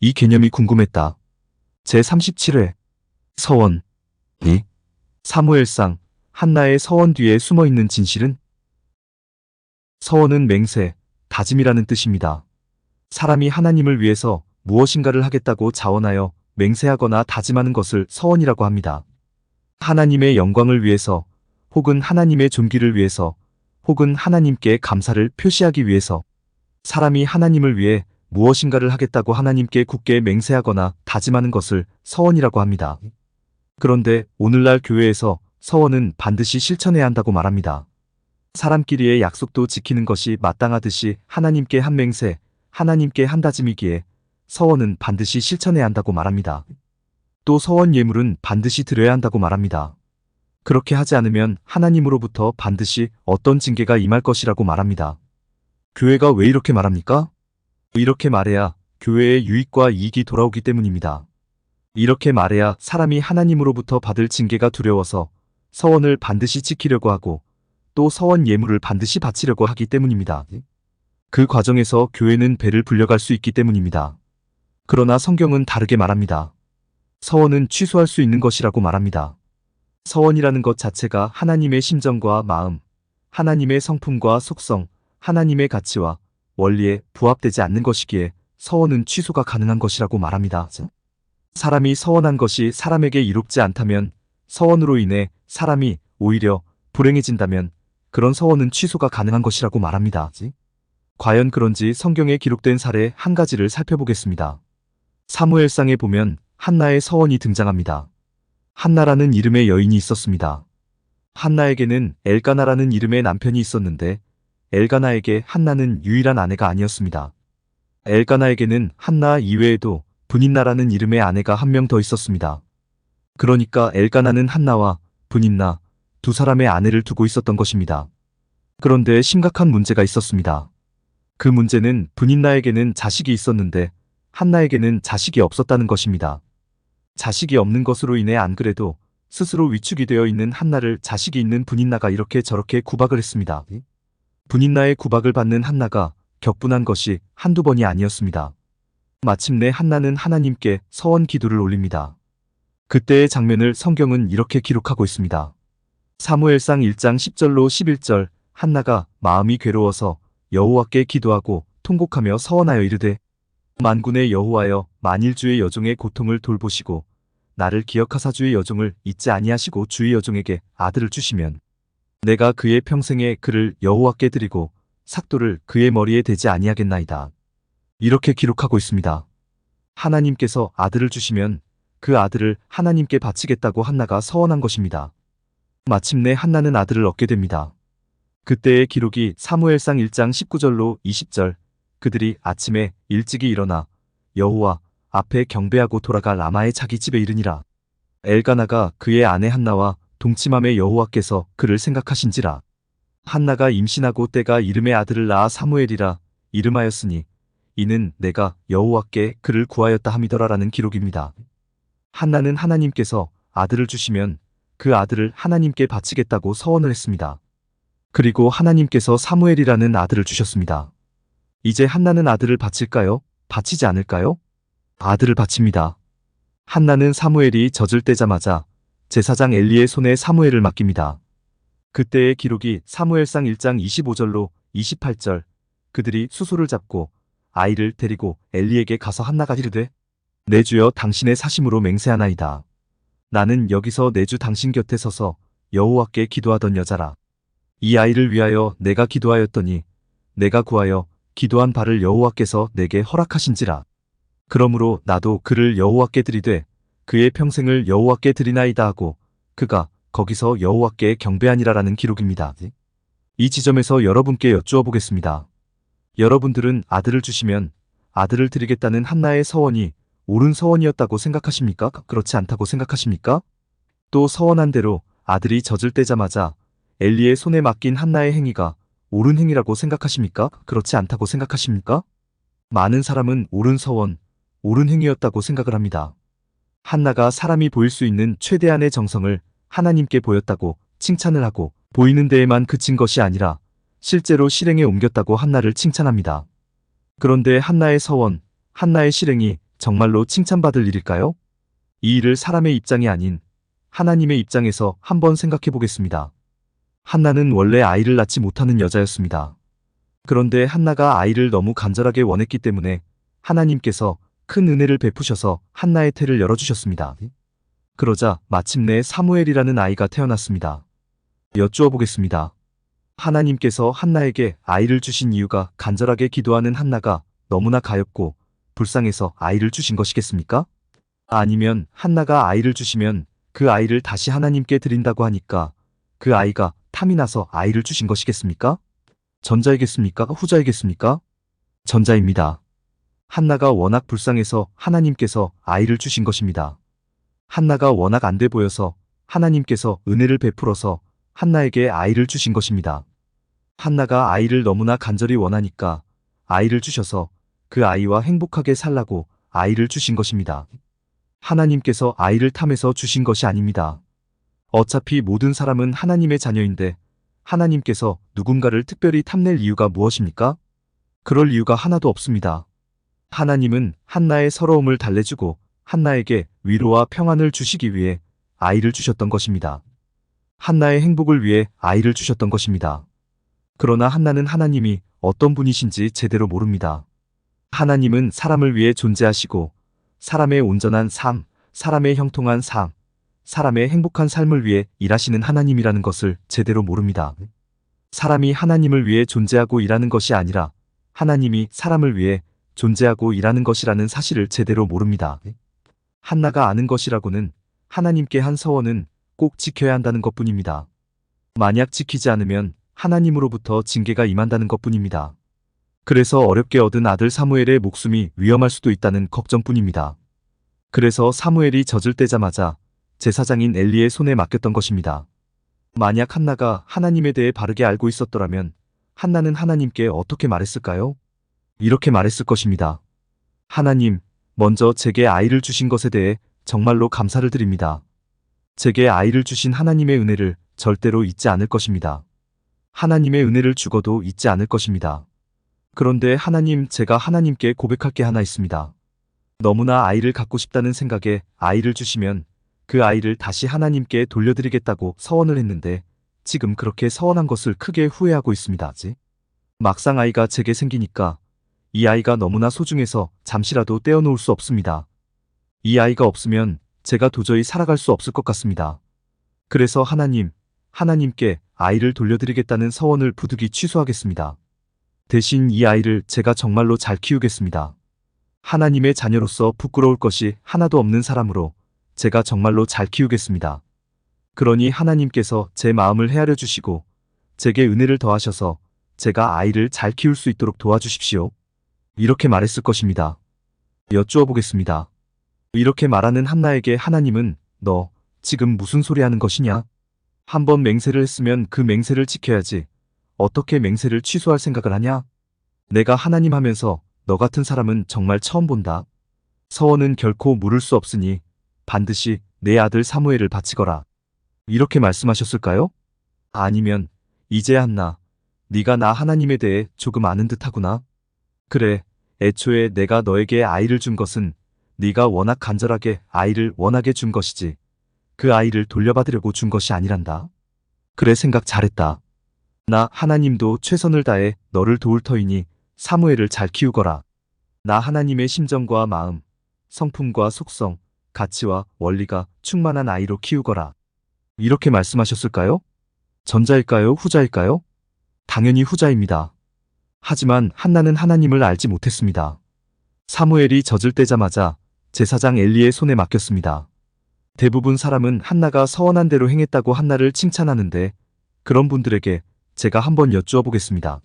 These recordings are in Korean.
이 개념이 궁금했다. 제37회 서원 2 사무엘상 한나의 서원 뒤에 숨어 있는 진실은 서원은 맹세, 다짐이라는 뜻입니다. 사람이 하나님을 위해서 무엇인가를 하겠다고 자원하여 맹세하거나 다짐하는 것을 서원이라고 합니다. 하나님의 영광을 위해서 혹은 하나님의 존귀를 위해서 혹은 하나님께 감사를 표시하기 위해서 사람이 하나님을 위해 무엇인가를 하겠다고 하나님께 굳게 맹세하거나 다짐하는 것을 서원이라고 합니다. 그런데 오늘날 교회에서 서원은 반드시 실천해야 한다고 말합니다. 사람끼리의 약속도 지키는 것이 마땅하듯이 하나님께 한 맹세, 하나님께 한 다짐이기에 서원은 반드시 실천해야 한다고 말합니다. 또 서원 예물은 반드시 드려야 한다고 말합니다. 그렇게 하지 않으면 하나님으로부터 반드시 어떤 징계가 임할 것이라고 말합니다. 교회가 왜 이렇게 말합니까? 이렇게 말해야 교회의 유익과 이익이 돌아오기 때문입니다. 이렇게 말해야 사람이 하나님으로부터 받을 징계가 두려워서 서원을 반드시 지키려고 하고 또 서원 예물을 반드시 바치려고 하기 때문입니다. 그 과정에서 교회는 배를 불려갈 수 있기 때문입니다. 그러나 성경은 다르게 말합니다. 서원은 취소할 수 있는 것이라고 말합니다. 서원이라는 것 자체가 하나님의 심정과 마음, 하나님의 성품과 속성, 하나님의 가치와 원리에 부합되지 않는 것이기에 서원은 취소가 가능한 것이라고 말합니다. 사람이 서원한 것이 사람에게 이롭지 않다면 서원으로 인해 사람이 오히려 불행해진다면 그런 서원은 취소가 가능한 것이라고 말합니다. 과연 그런지 성경에 기록된 사례 한 가지를 살펴보겠습니다. 사무엘상에 보면 한나의 서원이 등장합니다. 한나라는 이름의 여인이 있었습니다. 한나에게는 엘가나라는 이름의 남편이 있었는데 엘가나에게 한나는 유일한 아내가 아니었습니다. 엘가나에게는 한나 이외에도 분인나라는 이름의 아내가 한 명 더 있었습니다. 그러니까 엘가나는 한나와 분인나 두 사람의 아내를 두고 있었던 것입니다. 그런데 심각한 문제가 있었습니다. 그 문제는 분인나에게는 자식이 있었는데 한나에게는 자식이 없었다는 것입니다. 자식이 없는 것으로 인해 안 그래도 스스로 위축이 되어 있는 한나를 자식이 있는 분인나가 이렇게 저렇게 구박을 했습니다. 분인나의 구박을 받는 한나가 격분한 것이 한두 번이 아니었습니다. 마침내 한나는 하나님께 서원 기도를 올립니다. 그때의 장면을 성경은 이렇게 기록하고 있습니다. 사무엘상 1장 10절로 11절 한나가 마음이 괴로워서 여호와께 기도하고 통곡하며 서원하여 이르되 만군의 여호와여 만일 주의 여종의 고통을 돌보시고 나를 기억하사 주의 여종을 잊지 아니하시고 주의 여종에게 아들을 주시면 내가 그의 평생에 그를 여호와께 드리고 삭도를 그의 머리에 대지 아니하겠나이다. 이렇게 기록하고 있습니다. 하나님께서 아들을 주시면 그 아들을 하나님께 바치겠다고 한나가 서원한 것입니다. 마침내 한나는 아들을 얻게 됩니다. 그때의 기록이 사무엘상 1장 19절로 20절 그들이 아침에 일찍이 일어나 여호와 앞에 경배하고 돌아가 라마의 자기 집에 이르니라. 엘가나가 그의 아내 한나와 동침함에 여호와께서 그를 생각하신지라. 한나가 임신하고 때가 이름의 아들을 낳아 사무엘이라 이름하였으니 이는 내가 여호와께 그를 구하였다 함이더라라는 기록입니다. 한나는 하나님께서 아들을 주시면 그 아들을 하나님께 바치겠다고 서원을 했습니다. 그리고 하나님께서 사무엘이라는 아들을 주셨습니다. 이제 한나는 아들을 바칠까요? 바치지 않을까요? 아들을 바칩니다. 한나는 사무엘이 젖을 떼자마자 제사장 엘리의 손에 사무엘을 맡깁니다. 그때의 기록이 사무엘상 1장 25절로 28절 그들이 수소를 잡고 아이를 데리고 엘리에게 가서 한나가 이르되 내 주여 당신의 사심으로 맹세하나이다. 나는 여기서 내 주 당신 곁에 서서 여호와께 기도하던 여자라. 이 아이를 위하여 내가 기도하였더니 내가 구하여 기도한 바를 여호와께서 내게 허락하신지라. 그러므로 나도 그를 여호와께 드리되 그의 평생을 여호와께 드리나이다 하고 그가 거기서 여호와께 경배하니라라는 기록입니다. 이 지점에서 여러분께 여쭈어 보겠습니다. 여러분들은 아들을 주시면 아들을 드리겠다는 한나의 서원이 옳은 서원이었다고 생각하십니까? 그렇지 않다고 생각하십니까? 또 서원한 대로 아들이 젖을 떼자마자 엘리의 손에 맡긴 한나의 행위가 옳은 행위라고 생각하십니까? 그렇지 않다고 생각하십니까? 많은 사람은 옳은 서원, 옳은 행위였다고 생각을 합니다. 한나가 사람이 보일 수 있는 최대한의 정성을 하나님께 보였다고 칭찬을 하고 보이는 데에만 그친 것이 아니라 실제로 실행에 옮겼다고 한나를 칭찬합니다. 그런데 한나의 서원, 한나의 실행이 정말로 칭찬받을 일일까요? 이 일을 사람의 입장이 아닌 하나님의 입장에서 한번 생각해 보겠습니다. 한나는 원래 아이를 낳지 못하는 여자였습니다. 그런데 한나가 아이를 너무 간절하게 원했기 때문에 하나님께서 큰 은혜를 베푸셔서 한나의 태를 열어주셨습니다. 그러자 마침내 사무엘이라는 아이가 태어났습니다. 여쭈어 보겠습니다. 하나님께서 한나에게 아이를 주신 이유가 간절하게 기도하는 한나가 너무나 가엾고 불쌍해서 아이를 주신 것이겠습니까? 아니면 한나가 아이를 주시면 그 아이를 다시 하나님께 드린다고 하니까 그 아이가 탐이 나서 아이를 주신 것이겠습니까? 전자이겠습니까? 후자이겠습니까? 전자입니다. 한나가 워낙 불쌍해서 하나님께서 아이를 주신 것입니다. 한나가 워낙 안 돼 보여서 하나님께서 은혜를 베풀어서 한나에게 아이를 주신 것입니다. 한나가 아이를 너무나 간절히 원하니까 아이를 주셔서 그 아이와 행복하게 살라고 아이를 주신 것입니다. 하나님께서 아이를 탐해서 주신 것이 아닙니다. 어차피 모든 사람은 하나님의 자녀인데 하나님께서 누군가를 특별히 탐낼 이유가 무엇입니까? 그럴 이유가 하나도 없습니다. 하나님은 한나의 서러움을 달래주고 한나에게 위로와 평안을 주시기 위해 아이를 주셨던 것입니다. 한나의 행복을 위해 아이를 주셨던 것입니다. 그러나 한나는 하나님이 어떤 분이신지 제대로 모릅니다. 하나님은 사람을 위해 존재하시고 사람의 온전한 삶, 사람의 형통한 삶, 사람의 행복한 삶을 위해 일하시는 하나님이라는 것을 제대로 모릅니다. 사람이 하나님을 위해 존재하고 일하는 것이 아니라 하나님이 사람을 위해 존재하고 일하는 것이라는 사실을 제대로 모릅니다. 한나가 아는 것이라고는 하나님께 한 서원은 꼭 지켜야 한다는 것 뿐입니다. 만약 지키지 않으면 하나님으로부터 징계가 임한다는 것 뿐입니다. 그래서 어렵게 얻은 아들 사무엘의 목숨이 위험할 수도 있다는 걱정뿐입니다. 그래서 사무엘이 젖을 떼자마자 제사장인 엘리의 손에 맡겼던 것입니다. 만약 한나가 하나님에 대해 바르게 알고 있었더라면 한나는 하나님께 어떻게 말했을까요? 이렇게 말했을 것입니다. 하나님, 먼저 제게 아이를 주신 것에 대해 정말로 감사를 드립니다. 제게 아이를 주신 하나님의 은혜를 절대로 잊지 않을 것입니다. 하나님의 은혜를 죽어도 잊지 않을 것입니다. 그런데 하나님, 제가 하나님께 고백할 게 하나 있습니다. 너무나 아이를 갖고 싶다는 생각에 아이를 주시면 그 아이를 다시 하나님께 돌려드리겠다고 서원을 했는데 지금 그렇게 서원한 것을 크게 후회하고 있습니다. 막상 아이가 제게 생기니까 이 아이가 너무나 소중해서 잠시라도 떼어놓을 수 없습니다. 이 아이가 없으면 제가 도저히 살아갈 수 없을 것 같습니다. 그래서 하나님, 하나님께 아이를 돌려드리겠다는 서원을 부득이 취소하겠습니다. 대신 이 아이를 제가 정말로 잘 키우겠습니다. 하나님의 자녀로서 부끄러울 것이 하나도 없는 사람으로 제가 정말로 잘 키우겠습니다. 그러니 하나님께서 제 마음을 헤아려 주시고 제게 은혜를 더하셔서 제가 아이를 잘 키울 수 있도록 도와주십시오. 이렇게 말했을 것입니다. 여쭈어 보겠습니다. 이렇게 말하는 한나에게 하나님은 너 지금 무슨 소리 하는 것이냐? 한번 맹세를 했으면 그 맹세를 지켜야지. 어떻게 맹세를 취소할 생각을 하냐? 내가 하나님 하면서 너 같은 사람은 정말 처음 본다. 서원은 결코 물을 수 없으니 반드시 내 아들 사무엘을 바치거라. 이렇게 말씀하셨을까요? 아니면 이제 한나, 네가 나 하나님에 대해 조금 아는 듯하구나. 그래, 애초에 내가 너에게 아이를 준 것은 네가 워낙 간절하게 아이를 원하게 준 것이지. 그 아이를 돌려받으려고 준 것이 아니란다. 그래 생각 잘했다. 나 하나님도 최선을 다해 너를 도울 터이니 사무엘을 잘 키우거라. 나 하나님의 심정과 마음, 성품과 속성, 가치와 원리가 충만한 아이로 키우거라. 이렇게 말씀하셨을까요? 전자일까요? 후자일까요? 당연히 후자입니다. 하지만 한나는 하나님을 알지 못했습니다. 사무엘이 젖을 떼자마자 제사장 엘리의 손에 맡겼습니다. 대부분 사람은 한나가 서원한 대로 행했다고 한나를 칭찬하는데 그런 분들에게 제가 한번 여쭈어 보겠습니다.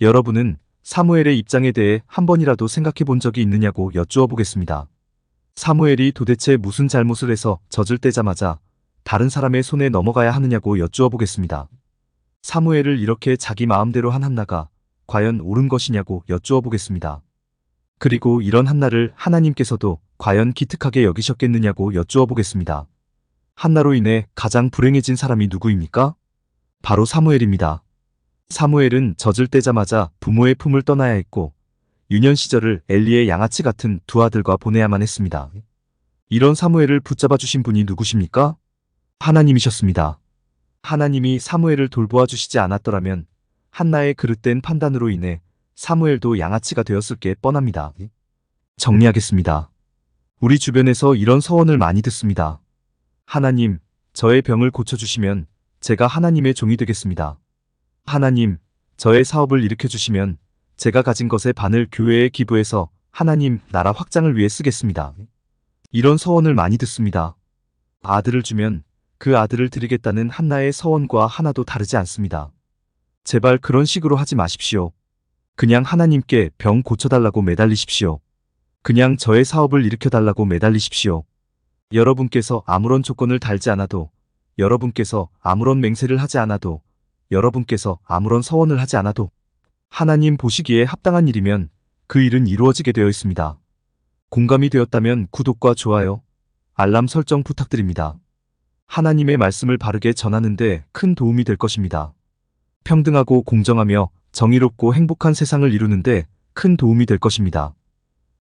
여러분은 사무엘의 입장에 대해 한 번이라도 생각해 본 적이 있느냐고 여쭈어 보겠습니다. 사무엘이 도대체 무슨 잘못을 해서 젖을 떼자마자 다른 사람의 손에 넘어가야 하느냐고 여쭈어 보겠습니다. 사무엘을 이렇게 자기 마음대로 한 한나가 과연 옳은 것이냐고 여쭈어 보겠습니다. 그리고 이런 한나를 하나님께서도 과연 기특하게 여기셨겠느냐고 여쭈어 보겠습니다. 한나로 인해 가장 불행해진 사람이 누구입니까? 바로 사무엘입니다. 사무엘은 젖을 떼자마자 부모의 품을 떠나야 했고 유년 시절을 엘리의 양아치 같은 두 아들과 보내야만 했습니다. 이런 사무엘을 붙잡아 주신 분이 누구십니까? 하나님이셨습니다. 하나님이 사무엘을 돌보아 주시지 않았더라면 한나의 그릇된 판단으로 인해 사무엘도 양아치가 되었을 게 뻔합니다. 정리하겠습니다. 우리 주변에서 이런 서원을 많이 듣습니다. 하나님, 저의 병을 고쳐주시면 제가 하나님의 종이 되겠습니다. 하나님, 저의 사업을 일으켜 주시면 제가 가진 것의 반을 교회에 기부해서 하나님 나라 확장을 위해 쓰겠습니다. 이런 서원을 많이 듣습니다. 아들을 주면 그 아들을 드리겠다는 한나의 서원과 하나도 다르지 않습니다. 제발 그런 식으로 하지 마십시오. 그냥 하나님께 병 고쳐달라고 매달리십시오. 그냥 저의 사업을 일으켜달라고 매달리십시오. 여러분께서 아무런 조건을 달지 않아도, 여러분께서 아무런 맹세를 하지 않아도, 여러분께서 아무런 서원을 하지 않아도, 하나님 보시기에 합당한 일이면 그 일은 이루어지게 되어 있습니다. 공감이 되었다면 구독과 좋아요, 알람 설정 부탁드립니다. 하나님의 말씀을 바르게 전하는데 큰 도움이 될 것입니다. 평등하고 공정하며 정의롭고 행복한 세상을 이루는데 큰 도움이 될 것입니다.